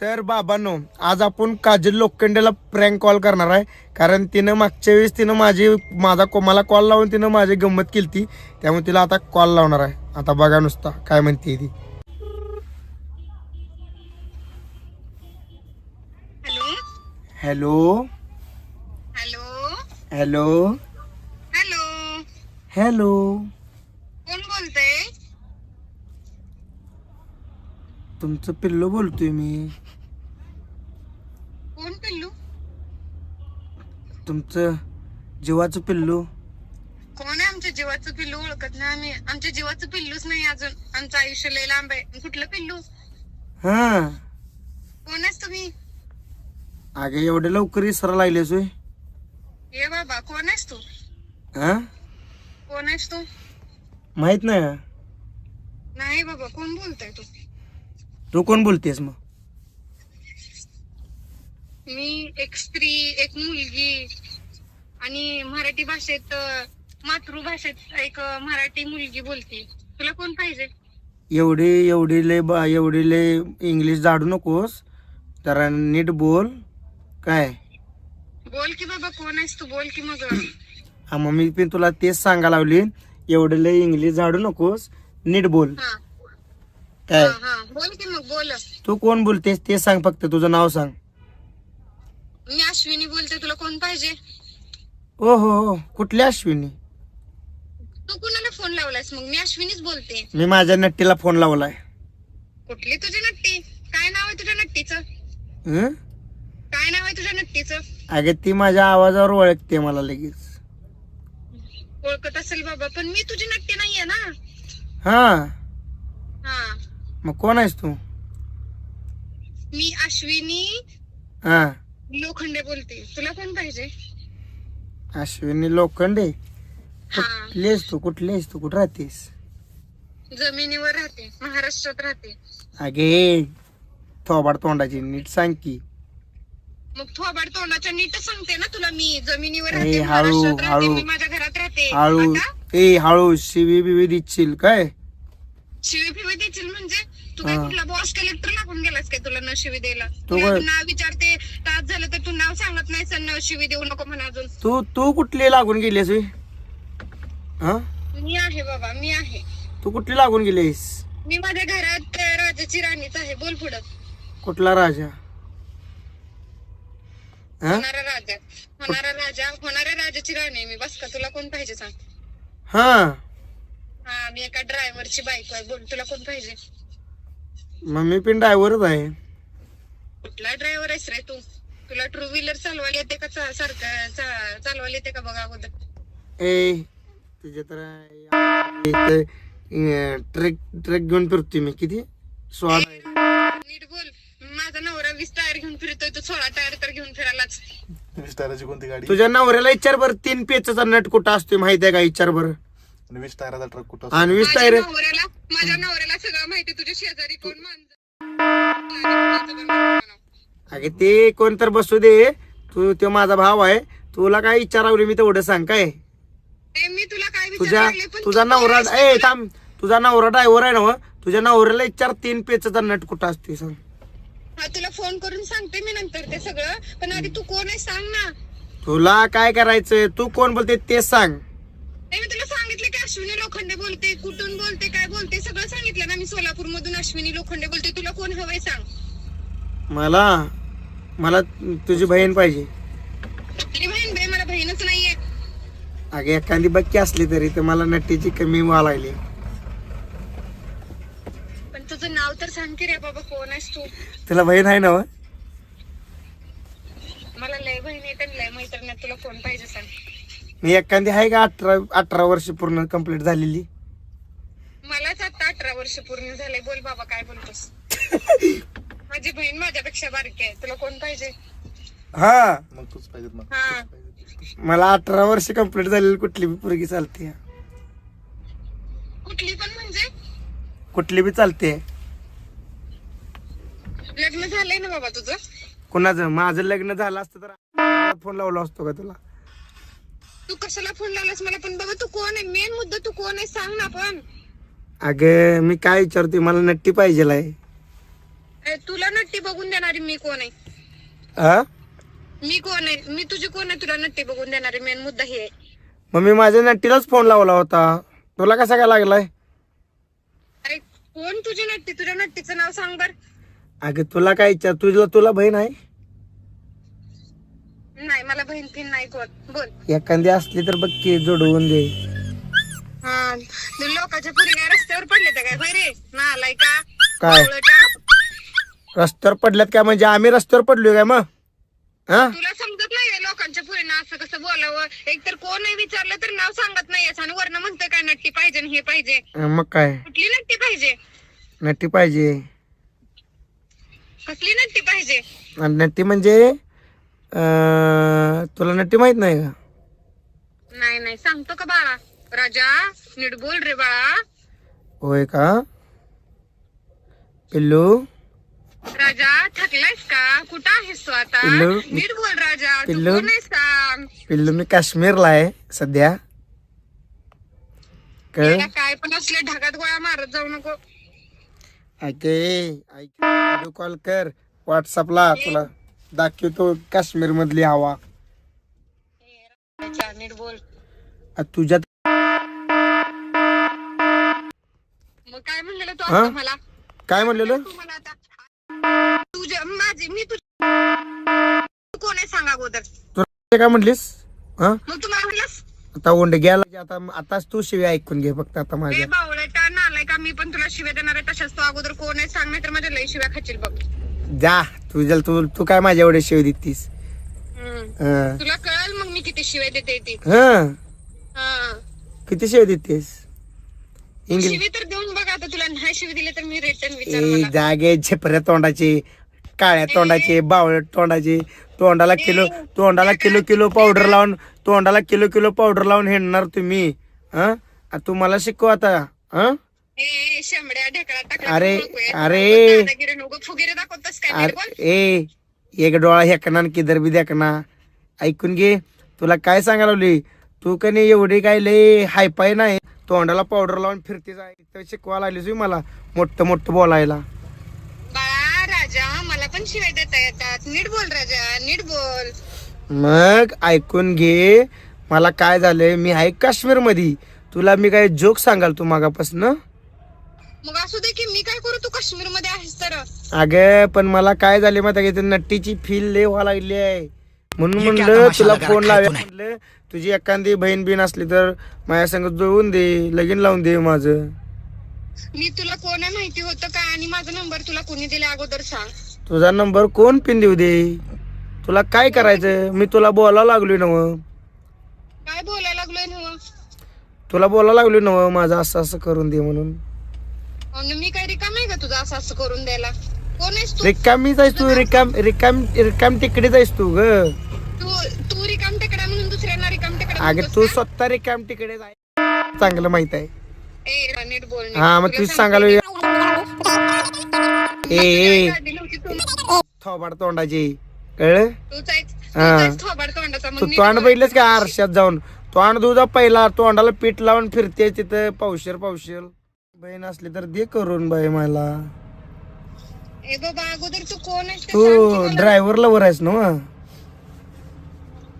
तर बाबांनो आज आपण काजल लोखंडेला प्रँक कॉल करणार आहे. कारण तिनं मागच्या वेळेस तिनं माझी माझा को- मला कॉल लावून तिनं माझी गंमत केली त्यामुळे तिला आता कॉल लावणार आहे. आता बघा नुसता काय म्हणते ती. Hello? Hello? Hello? Hello? Hello? कोण बोलतय? तुमचं पिल्लू बोलतोय मी. पिल्लू? तुमचं जीवाचं पिल्लू? कोण आहे आमच्या जीवाचं पिल्लू ओळखत नाही आम्ही? आमच्या जीवाचं पिल्लूच नाही अजून. आमचं आयुष्य लय लांब आहे. कुठलं पिल्लू? हा. कोण आहेस तुम्ही? अगे एवढे लवकर इसरा लागलेस होय. ये बाबा कोण आहेस तू? हा? कोण आहेस तू? माहीत नाही? नाही बाबा कोण बोलतोय तू? तू कोण बोलतेस मग? मी एक स्त्री एक मुलगी आणि मराठी भाषेत मातृभाषेत एक मराठी मुलगी बोलते. तुला कोण पाहिजे? एवढी एवढी लय बा एवढी लय इंग्लिश जाडू नकोस. तर नीट बोल. काय? बोल की बाबा कोण आहेस तू? बोल की मग. हा मग मी पण तुला तेच सांगा लावली. एवढे लय इंग्लिश झाडू नकोस. नीट बोल. हा. काय? हा हा. बोल की मग बोल. तू कोण बोलतेस ते सांग फक्त. तुझं नाव सांग. मी अश्विनी बोलते तुला कोण पाहिजे? ओ हो हो कुठल्या अश्विनी? तू कुणाला फोन लावलायस मग? मी अश्विनीच बोलते. मी माझ्या नट्टीला फोन लावलाय. कुठली तुझी नट्टी? काय नाव आहे तुझ्या नट्टीचं? हं? काय नाव आहे तुझ्या नट्टीचं? अगे ती माझ्या आवाजावर ओळखते मला लगेच. ओळखत असेल बाबा पण मी तुझी नट्टी नाहीये ना? हा. हा. मग कोण आहेस तू? मी अश्विनी. हा. लोखंडे बोलते. तुला कोण पाहिजे? अश्विनी लोखंडे? हा. कुठली आहेस तू? कुठली आहेस तू? कुठं राहतेस? जमिनीवर राहते. महाराष्ट्रात राहते. अगे थोबाड तोंडाची नीट सांग की. मग थोबाड तोंडाच्या नीट सांगते ना तुला मी. जमिनीवर ए, राहते हळू, महाराष्ट्रात राहते हळू. मी माझ्या घरात राहते. हळू. आता? ए हळू शिवी बिवी दिसशील काय? शिवी फिवी देशील म्हणजे? तू काय. कुठला बॉस कलेक्टर लागून गेलास काय तुला न शिवी द्यायला? तू काय- नाव विचारते तास झालं तर तू नाव सांगत नाही सर न शिवी देऊ नको म्हणा अजून. तू तू कुठली लागून गेलीस? हा? मी आहे बाबा मी आहे. तू कुठली लागून गेलीस? मी माझ्या घरात अं, राजाची राणीच आहे बोल पुढं. कुठला राजा? हा? होणारा राजा. होणारा राजा होणाऱ्या राजाची राणी आहे मी. बस का तुला कोण पाहिजे सांग? हा. हा मी एका ड्रायव्हरची बायको आहे. बोल तुला कोण पाहिजे? मग मी पण ड्रायव्हरच आहे. कुठला ड्रायव्हर आहेस रे तू? तुला टू व्हीलर चालवायला येते का? चा- सारखं चा- चालवायला येते का बघा अगोदर? ए तुझ्या तर ट्रेक ट्रेक घेऊन फिरतोय मी. किती? स्वाद आहे नीट बोल. माझा नवरा वीस टायर घेऊन फिरतोय तू सोळा टायर तर घेऊन फिरायलाच. वीस टायराची कोणती गाडी? तुझ्या नवऱ्याला विचार बर तीन पेचाचा नट कुठं असतोय माहिती आहे का विचार बर? आणि वीस टायराचा ट्रक कुठं असतो? आणि वीस माझ्या टायर नवऱ्याला माझ्या नवऱ्याला सगळं माहिती तुझ्या शेजारी कोण अगे ते कोण तर बसू दे. तू तो माझा भाव आहे. तुला काय विचारावली मी तेवढं सांग काय? ते मी तुला काय तुझ्या विचारले पण तुझा तू नवरा ए थांब. तुझा नवरा ड्रायव्हर आहे ना हो? तुझ्या नवऱ्याला विचार तीन पेचाचा नट कुठं असते सांग. हा तुला फोन करून सांगते मी नंतर ते सगळं. पण आधी तू कोण आहे सांग ना. तुला काय करायचंय? तू कोण बोलते तेच सांग. नाही मी तुला सांगितलं की अश्विनी लोखंडे बोलते कुठून बोलते काय बोलते सगळं सांगितलं ना मी सोलापूर मधून अश्विनी लोखंडे बोलते. तुला कोण हवंय सांग. मला मला तुझी बहीण पाहिजे. आपली बहीण बे मला बहीणच नाहीये. अगे एखादी बक्की असली तरी तर मला नट्टीची कमी व्हा लागली पण तुझं नाव तर सांग की रे बाबा कोण आहेस तू? तुला बहीण आहे ना हो? मला लय बहीण येत लय मैत्रीण आहेत. तुला कोण पाहिजे सांग? मी एखादी आहे का अठरा अठरा वर्ष पूर्ण कंप्लीट झालेली? मलाच आता अठरा वर्ष पूर्ण झाले बोल बाबा काय बोलतोस? माझी बहीण माझ्यापेक्षा बारकी आहे. तुला कोण पाहिजे? हा. मग तूच मग हा. पाहिजे. मला अठरा वर्ष कंप्लीट झालेली कुठली बी पोरगी चालते. कुठली पण म्हणजे? कुठली बी चालते. लग्न झालंय ना बाबा तुझं? कुणाचं? माझं लग्न झालं असतं तर फोन लावला असतो का तुला? तू कशाला फोन लावलास मला पण बाबा तू कोण आहे? मेन मुद्दा तू कोण आहे? सांग ना पण. अगं मी काय विचारतोय मला नट्टी पाहिजे आहे. ए, तुला नट्टी बघून देणारी मी कोण आहे? हा मी कोण आहे? मी तुझी कोण आहे? तुला नट्टी बघून देणारी मेन मुद्दा हे आहे. मग मी माझ्या नट्टीलाच फोन लावला होता. तुला कसा काय लागलाय? अरे कोण तुझी नट्टी? तुझ्या नट्टीचं नाव सांग बर. अगं तुला काय इच्छा तुझला तुला बहीण आहे? मला बहीण फिन नाही कोण. बोल. एखादी असली तर बघ की जोडवून दे. हा. ते लोकांच्या पुरी काय रस्त्यावर पडले तर काय? होय रे. नालाय का? काय? रस्त्यावर पडल्यात काय? म्हणजे आम्ही रस्त्यावर पडलोय काय मग? हा? तुला समजत नाही लोकांच्या पुरीनं असं कसं बोलावं? एक तर कोण नाही विचारलं तर नाव सांगत नाहीयेस आणि वरनं म्हणतं काय नट्टी पाहिजे आणि हे पाहिजे. मग काय? कुठली नट्टी पाहिजे? नट्टी पाहिजे. कसली नट्टी पाहिजे? आणि नट्टी म्हणजे? अं, तुला नट्टी माहीत नाही का? नाही नाही. सांगतो का बाळा? राजा नीट बोल रे बाळा. होय का? पिल्लू? राजा थकलायस का? कुठं आहेस तू आता? पिल्लू, नीट बोल राजा. तू पिल्लू. कोण आहेस सांग? पिल्लू मी काश्मीरला आहे सध्या. कळ. काय पण असले ढगात गोळा मारत जाऊ नको. ऐके ऐक व्हिडिओ कॉल कर. व्हॉट्सअपला तुला. दाखवतो काश्मीर मधली हवा. राजा, नीट बोल. आ, तुझ्या मग काय म्हणलेलं तू हा? मला? काय म्हणलेलं? तू मला आता तुझ्या माझी मी तू कोण आहे सांग अगोदर? तू काय म्हणलीस? हा? मग तुम्हाला म्हणलंस? आता ओंड गेला आता आताच तू शिवी ऐकून घे फक्त आता ए माझ्या बावळटा नालाय का मी पण तुला शिव्या देणार आहे तशाच तू अगोदर कोण आहे सांग नाही तर माझ्या लई शिव्या खाशील बघ. जा तुझ्या तू तू काय माझ्या एवढे शिवी देतीस. हं. तुला कळल मग मी किती शिव्या देते ती हं. किती शिवी देतेस इंग्लिश शिवी तर देऊन बघ आता तुला नाही शिवी दिली तर मी रिटर्न विचार ए मला जागे झेपऱ्या तोंडाचे काळ्या तोंडाचे बावळ तोंडाचे तोंडाला किलो तोंडाला किलो किलो पावडर लावून तोंडाला किलो किलो पावडर लावून हेणणार तुम्ही हं? आ, तू मला शिकव आता हं? ए ए, शेंबड्या ढेकळा टाकला अरे, आहे. अरे. दादागिरी नको फुगिरी दाखवतस काय नीट बोल. अरे ए एक डोळा हेकना आणि किधर बी देखना. ऐकून घे तुला काय सांगायला लावली? तू का नाही एवढी काय लय हायपाय नाही? तोंडाला पावडर लावून फिरते इथं शिकवा लागलीस होय मला मोठं मोठं बोलायला. बाळा राजा मला पण शिवाय देता येतात. नीट बोल राजा नीट बोल. मग ऐकून घे मला काय झालंय मी आहे काश्मीरमध्ये तुला मी काय जोक सांगाल तू मागापासून? मग असू दे की मी काय करू? तू काश्मीरमध्ये आहेस तर. अगं पण मला काय झाले माहिती का? नट्टीची फील लय व्हायला लागली आहे. म्हणून म्हणलं तुला फोन लावे म्हणलं तुझी एखादी बहीण बिन असली तर माझ्या संग जुळवून दे लगीन लावून दे माझं. मी तुला कोण आहे माहिती होतं का? आणि माझा नंबर तुला कोणी दिला अगोदर सांग. तुझा नंबर कोण पिन देऊ दे? तुला काय करायचं? मी तुला बोलायला लागलोय नव. काय बोलायला लागलोय ना तुला बोलायला लागलोय नव माझं असं असं करून दे म्हणून. मी काय रिकाम आहे का तुझं असं असं करून द्यायला कोण आहेस तू रिकामी जायस तू रिकाम रिकाम रिकाम तिकडे जायस तू ग तू तू रिकाम टेकडा म्हणून दुसऱ्यांना रिकाम टेकडा अगे म्हणतोस तू का? स्वतः रिकाम तिकडे जाय चांगलं माहीत आहे ए नीट बोल नीट. हा मग तुला तूच सांगते सांगायला. ए तू. थोबाड तोंडाची कळलं तूच आहेस- तूच हा. आहेस थोबाड तोंडाचा. मग तू नीट तोंड बोल. बघितलंस का आरशात जाऊन तोंड तुझा पहिला तोंडाला पीठ लावून फिरते तिथं पावशेर पावशेर बहीण असली तर दे करून बाई मला. ए बाबा अगोदर तू कोण आहेस ते तू सांग की मला. ड्रायव्हर लवर आहेस ना मग?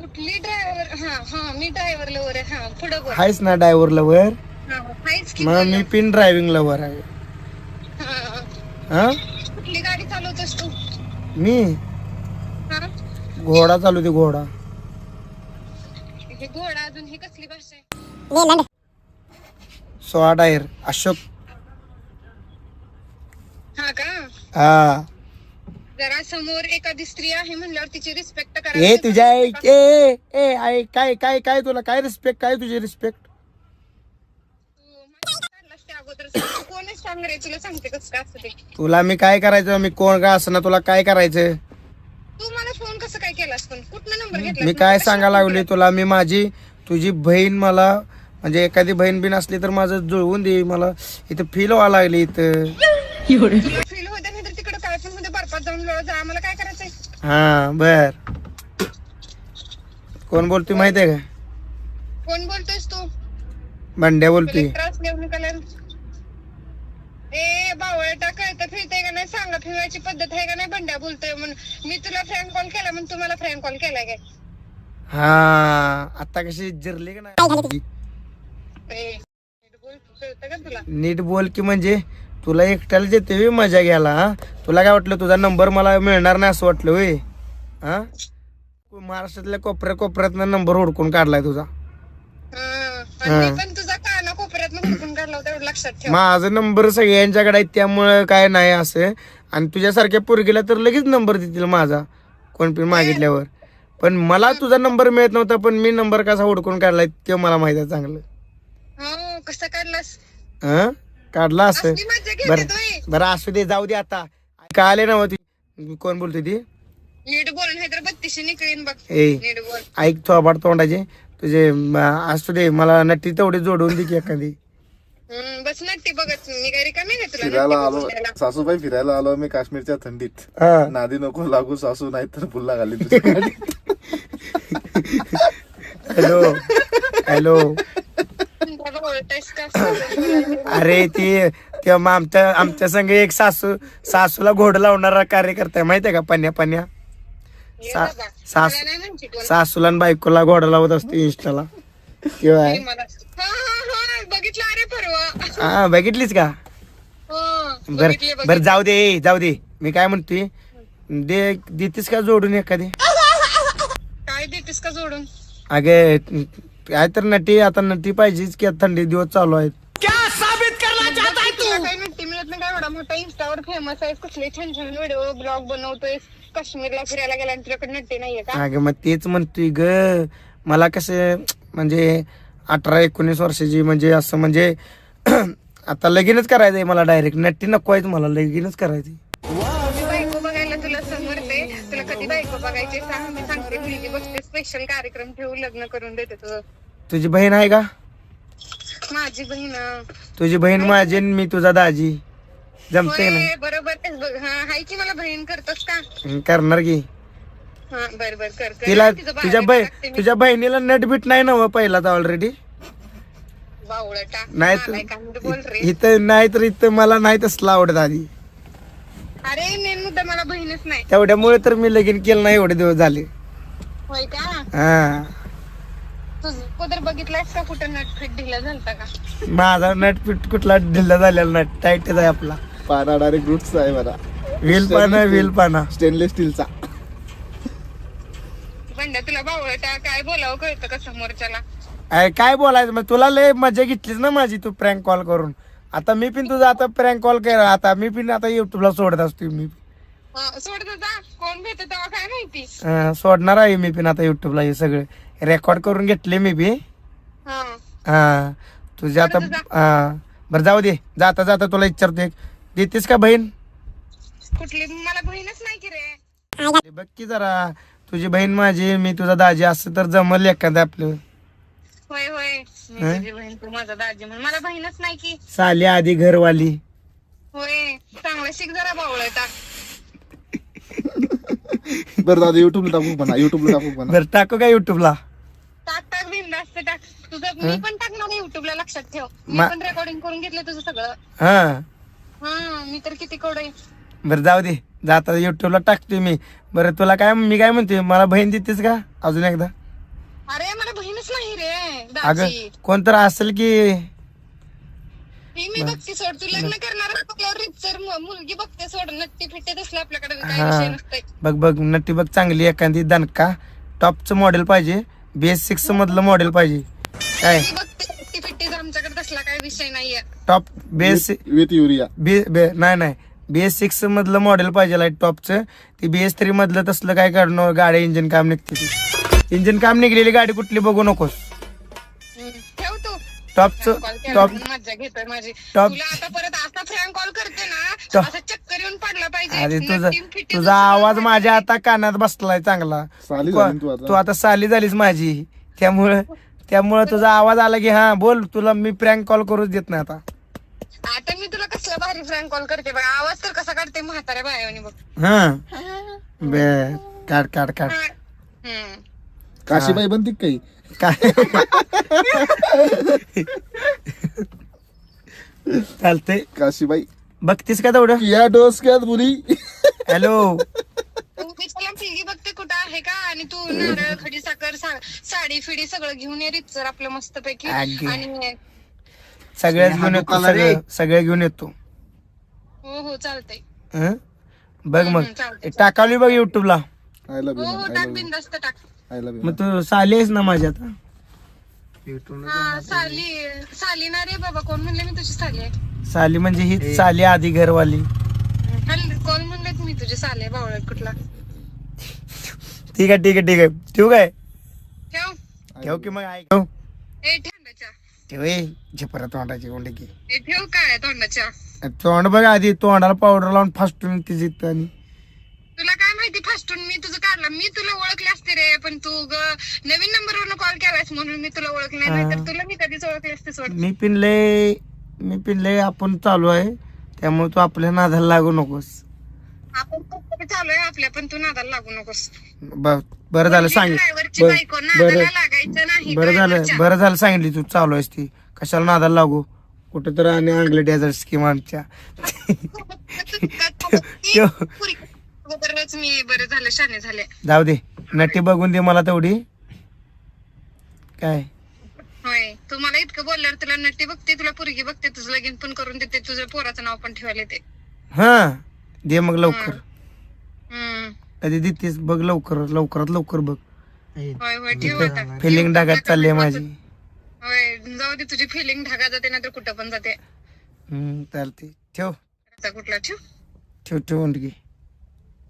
कुठली ड्रायव्हर हा हा मी ड्रायव्हर लवर आहे. हा पुढे बोल. आहेस ना ड्रायव्हर लवर हा की मग. मी पिन ड्रायव्हिंग लवर आहे. हा. हा? कुठली गाडी चालवतोस तू? मी? हा? घोडा चालू दे घोडा. हे घोडा अजून ही कसली भाषा आहे? सोळा टायर अशोक. हा का? हा. जरा समोर एखादी स्त्री आहे म्हणल्यावर तिची रिस्पेक्ट करा ए तुझ्या आई ए ए आई काय काय काय तुला? काय रिस्पेक्ट काय तुझी रिस्पेक्ट अगोदर सांग. तू कोण आहे सांग. रे तुला सांगते कसं काय असतं ते तुला मी काय करायचं? मी कोण का असं तुला काय करायचं? तू मला फोन कसं काय केलास पण? कुठनं नंबर घेतला मी काय सांगायला लागले तुला? मी माझी तुझी बहीण मला म्हणजे एखादी बहीण बिन असली तर माझं जुळवून दे मला इथं फील व्हायला लागली इथं. फील होते नाही तर तिकडे काय पण मध्ये बर्फात जाऊन लोळ जा आम्हाला काय करायचंय? हा बर. कोण बोलतोय माहिती आहे का? कोण बोलतोयस तू? बंड्या बोलतोय. त्रास नका. ए बावळटा कळतं फिरतंय का नाही? सांगा फिरवायची पद्धत आहे का नाही? बंड्या बोलतोय म्हणून. मी तुला फ्रँक कॉल केला म्हणून तुम्हाला फ्रँक कॉल केलाय काय? हा आता कशी जिरली का नाही? नीट बोल, का म्हणजे तुला एकट्याला देते वे मजा घ्यायला हा? तुला काय वाटलं तुझा नंबर मला मिळणार नाही असं वाटलं वे हा? महाराष्ट्रातल्या कोपऱ्या कोपऱ्यात नंबर हुडकून काढलाय तुझा. माझा नंबर सगळ्यांच्याकडे आहे त्यामुळं काय नाही असं. आणि तुझ्यासारख्या पोरगीला तर लगेच नंबर देतील माझा कोण पण मागितल्यावर. पण मला तुझा नंबर मिळत नव्हता पण मी नंबर कसा हुडकून काढलाय ते मला माहीत आहे चांगलं. हो कसं काढलास? हा काढला असं? असली मज्जा बर बरं असू दे जाऊ दे आता. काय आले ना होती कोण बोलते ती? नीट बोल नाही तर बत्तीशी निकळीन बघ. ए नीट बोल. ऐक थोबाड तोंडाचे. तुझे म, असू दे मला नट्टी तेवढी जोडून दे की एखादी. हम्म, बस नट्टी बघत. मी काय रिकामी नाही तुला? फिरायला नट्टी आलो. सासूबाई फिरायला आलो मी काश्मीरच्या थंडीत. हा. नादी नको लागू सासू नाही तर पुल्ला घाली तुझ्या गाडीत. Hello hello. का अरे ती ते मग आमच्या आमच्या संग एक सासू सासूला घोड लावणारा कार्यकर्ता आहे माहितीये का? पन्या पन्या. सा-. सास-. सासूला आणि बायकोला घोडा लावत असते इंस्टाला किंवा हे मला- हा, हा, हा, बघितलं अरे परवा. हा बघितलीस का? हो, बर बघितले, बर बघितले. जाऊ दे जाऊ दे. मी काय म्हणतोय? दे देतीस का जोडून एखादी? काय देतेस का जोडून? अगे काय तर नटी आता नटी पाहिजेच की आता थंडी दिवस चालू आहेत. तुला काही नट्टी मिळत नाही काय एवढा मोठा इंस्टावर फेमस आहे कुठले छान छान व्हिडिओ ब्लॉग बनवतोय काश्मीरला फिरायला गेला आणि तुझ्याकडे नट्टी नाहीये का? अगं मग तेच म्हणतोय ग. मला कसं म्हणजे अठरा एकोणीस वर्षाची म्हणजे असं म्हणजे आता लगीनच करायचंय मला डायरेक्ट नट्टी नको आहे मला लगीनच करायची सांग मी सांगते मुलगी बघते स्पेशल कार्यक्रम ठेवू लग्न करून देते तुझं. तुझी बहीण आहे का? माझी बहीण तुझी बहीण माझी आणि मी तुझा दाजी. जमते ना? होय, बरोबर तेच बघ. हा हाय की मला बहीण करतोस का? हं, करणार की. हा बर बर कर कर. तिला तिचं तुझ्या बहीण मी. तुझ्या बहिणीला नट बीट नाही ना हो पहिलाच ऑलरेडी बावळटा नाही बोल तर रे इथं नाही तर इथं मला नाही तसलं आवडत आधी. अरे नेन मुद्दा मला बहीणच नाही. तेवढ्यामुळे तर मी लगीन केलं नाही एवढे दिवस झाले. होय का? हा. तुझ कुठं बघितलायस का कुठं नटफिट ढिला झालता का? माझा नट पीट कुठला ढिल्ला झालेला नट टाईटच आहे आपला. पाना डायरेक्ट रूट्स आहे मला. व्हील पाना व्हील पाना स्टेनलेस स्टीलचा बंड्या तुला बावळटा काय बोलावं कळतं का समोरच्याला? अरे काय बोलायचं? मग तुला लय मजा घेतलीस ना माझी तू प्रँक कॉल करून. आता मी पण तुझा आता प्रँक कॉल केला. आता मी पण आता युट्यूबला सोडत असतो मी. हा, सोड कोण भेटत तेव्हा काय माहिती? अं, सोडणार आहे मी पण आता युट्यूबला हे सगळे. रेकॉर्ड करून घेतले मी बी. हा. हा तुझे आता. हा. बरं जाऊ दे. जाता जाता तुला विचारतो एक. देतेस का बहीण? कुठली? मला बहीणच नाही की रे. बघ की जरा. तुझी बहीण माझी मी तुझा दाजी असं तर जमल एखादं आपलं. होय होय. मी हं? तुझी बहीण तू माझा दाजी म्हणून. मला बहीणच नाही की. साली आधी घरवाली. होय. चांगलं शिक जरा बावळटा. बरं दादा युट्यूबला टाकू म्हणा? युट्यूबला टाकू म्हणा? बरं टाकू का युट्यूबला टाक टाक बिंदास्त टाक. तुझं मी पण टाकणार आहे युट्यूबला लक्षात ठेव. मी मा- पण रेकॉर्डिंग करून घेतलं तुझं सगळं. हा. हा मी तर किती कडे बरं जाऊ दे. जाता युट्यूबला टाकतोय मी. बरं तुला काय मी काय म्हणतोय? मला बहीण देतेस का? अजून एकदा. अरे मला बहीणच नाही रे अगं दाजी कोणतर असेल की? ही मी बघते सोड. तू लग्न करणार आपल्यावर रितसर मु- मुलगी बघते सोड. नक्की फिटे दिसलं आपल्याकडे काय हा. विषय नसतोय. बघ बघ नट्टी बघ चांगली एखादी दणका. टॉपचं मॉडेल पाहिजे. बेस सिक्स मधलं मॉडेल पाहिजे. काय? मी बघते नक्की फिटे जर आमच्याकडे तसला काय विषय नाहीये. Top base with urea. B बे नाही नाही. बी एस सिक्स मधलं मॉडेल पाहिजे लाइट टॉपचं. ती बी एस थ्री मधलं तसलं काय काढणं गाडी इंजिन काम निघते इंजिन काम निघलेली गाडी कुठली बघू नकोस. टॉपचं टॉप मज्जा घेतोय माझी. टॉप- तुला आता परत असा फ्रँक कॉल करते ना टॉप- असं चक्कर येऊन पडला पाहिजे. अरे तुझा तुझा आवाज. माझ्या आता कानात बसलाय चांगला. साली झाली तू तू आता साली झालीस माझी. त्यामुळं त्यामुळं तुझा आवाज आला की हा बोल तुला मी प्रँक कॉल करूच देत नाही आता. आता मी तुला कसला भारी फ्रँक कॉल करते बघ. आवाज तर कसा काढते म्हाताऱ्या बायावानी बघ. हा. बे काढ काढ काढ. हम्म. काशीबाई बनती काही? काय? चालतंय. काशीबाई. बघतीस का तेवढं? या डोसक्यात मुली हॅलो. तू बघते कुठं आहे का? आणि तू नारळ खडी साखर साडी फिडी सगळं घेऊन ये रितसर आपलं मस्त पैकी अगदी. आणि सगळ्याच घेऊन येतो सगळं सगळं घेऊन येतो. हो हो चालतंय. हं? बघ मग. हम्म, चालतंय. टाकावली बघ युट्यूबला आय लव्ह हो यू हो टाक बिंदास्त टाक. आय लव्ह मग तू साली आहेस ना माझ्या आता? हा साली साली ना रे बाबा. कोण म्हणले मी तुझी साली आहे? साली म्हणजे ही साली आधी घरवाली. हल्ली कोण म्हणले मी तुझी साली आहे? बावळट कुठला? ठीक आहे ठीक आहे ठीक आहे. ठेवू काय? ठेव. ठेव की मग ऐक. ठेव ए ठेवण्याच्या ठेव ए. झेपरा तोंडाची कोंडे की ए ठेव काय तोंडाच्या? तोंड बघ आधी तोंडाला पावडर लावून फास्टून तिची आणि फास्टून मी तुझं काढलं. मी तुला ओळखले असते रे पण तू ग नवीन नंबरवरून कॉल केलास म्हणून मी तुला ओळखले नाही तर तुला मी कधीच ओळखले असते सोड मी पिनले मी पिनले आपण चालू आहे त्यामुळे तू आपल्या नादाला लागू नकोस. आपण चालू आहे आपल्या पण तू नादाला लागू नकोस. ब- बरं झालं सांगितलं. ड्रायव्हरची बर- बायको नादाला बरं लागायचं नाही बरं झालं driverच्या. बरं झालं सांगितली तू चालू आहेस ती. कशाला नादाला लागू? कुठं तर आणि अंगले डेझर्ट स्कीम आमच्या. अगोदरच मी बरं झालं शाने झाले. जाऊ दे नटी बघून दे मला तेवढी. काय? होय तू मला इतकं बोलल्यावर तुला नट्टी बघते तुला पुरगी बघते तुझं लगीन पण करून देते तुझ्या पोराचं नाव पण ठेवायला येते. हा दे मग लवकर. हम्म कधी देतेस बघ लवकर लवकरात लवकर बघ. होय होय ठेव आता. फिलिंग डागात चालली आहे माझी. होय जाऊ दे तुझी फिलिंग ढगा जाते ना तर कुठं पण जाते. हम्म चालते ठेव. आता कुठला ठेव? ठेव ठेवून घे